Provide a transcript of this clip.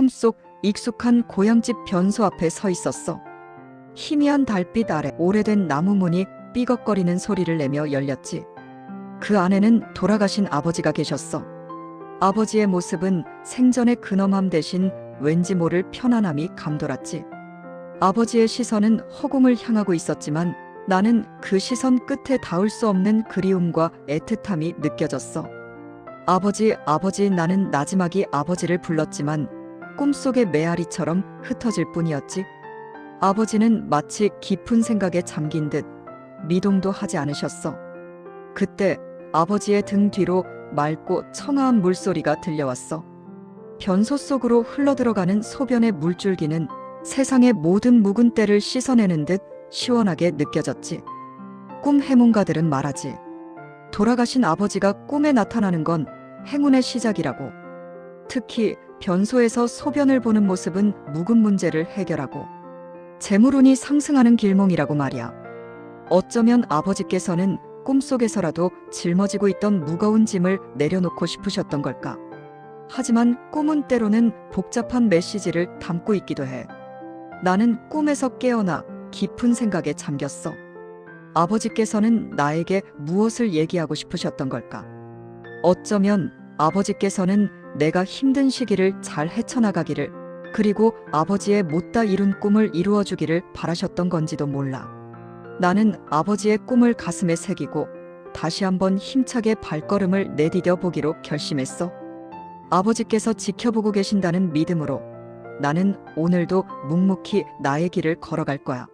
꿈속 익숙한 고향집 변소 앞에 서 있었어. 희미한 달빛 아래 오래된 나무 문이 삐걱거리는 소리를 내며 열렸지. 그 안에는 돌아가신 아버지가 계셨어. 아버지의 모습은 생전의 근엄함 대신 왠지 모를 편안함이 감돌았지. 아버지의 시선은 허공을 향하고 있었지만 나는 그 시선 끝에 닿을 수 없는 그리움과 애틋함이 느껴졌어. 아버지, 아버지, 나는 나지막이 아버지를 불렀지만 꿈속의 메아리처럼 흩어질 뿐이었지. 아버지는 마치 깊은 생각에 잠긴 듯 미동도 하지 않으셨어. 그때 아버지의 등 뒤로 맑고 청아한 물소리가 들려왔어. 변소 속으로 흘러들어가는 소변의 물줄기는 세상의 모든 묵은 때를 씻어내는 듯 시원하게 느껴졌지. 꿈 해몽가들은 말하지. 돌아가신 아버지가 꿈에 나타나는 건 행운의 시작이라고. 특히 변소에서 소변을 보는 모습은 묵은 문제를 해결하고 재물운이 상승하는 길몽이라고 말이야. 어쩌면 아버지께서는 꿈속에서라도 짊어지고 있던 무거운 짐을 내려놓고 싶으셨던 걸까. 하지만 꿈은 때로는 복잡한 메시지를 담고 있기도 해. 나는 꿈에서 깨어나 깊은 생각에 잠겼어. 아버지께서는 나에게 무엇을 얘기하고 싶으셨던 걸까? 어쩌면 아버지께서는 내가 힘든 시기를 잘 헤쳐나가기를 그리고 아버지의 못다 이룬 꿈을 이루어주기를 바라셨던 건지도 몰라. 나는 아버지의 꿈을 가슴에 새기고 다시 한번 힘차게 발걸음을 내디뎌 보기로 결심했어. 아버지께서 지켜보고 계신다는 믿음으로 나는 오늘도 묵묵히 나의 길을 걸어갈 거야.